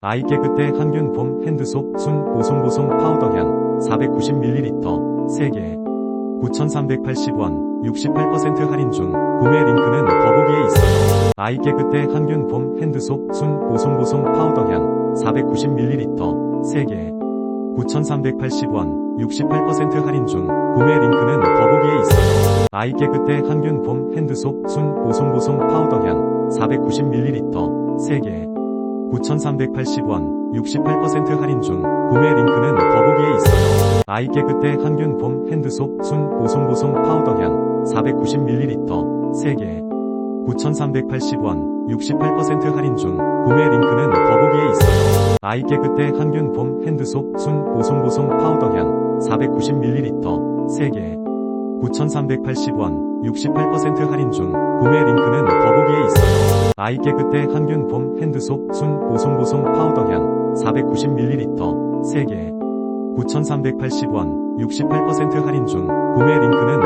아이 깨끗해 항균 봄 핸드솝 순 보송보송 파우더 향 490ml 3개 9,380원 68% 할인 중 구매 링크는 더보기에 있어요. 아이 깨끗해 항균 봄 핸드솝 순 보송보송 파우더 향 490ml 3개 9,380원 68% 할인 중 구매 링크는 더보기에 있어요. 아이 깨끗해 항균 봄 핸드솝 순 보송보송 파우더 향 490ml 3개 9,380원 68% 할인 중 구매 링크는 더보기에 있어요. 아이 깨끗해 항균 봄 핸드솝 순 보송보송 파우더 향 490ml 3개 9,380원 68% 할인 중 구매 링크는 더보기에 있어요. 아이 깨끗해 항균 봄 핸드솝 순 보송보송 파우더 향 490ml 3개 9,380원 68% 할인 중 구매 링크는. 아이 깨끗해 항균 봄 핸드솝 순 보송보송 파우더 향 490ml 3개. 9,380원 68% 할인 중 구매 링크는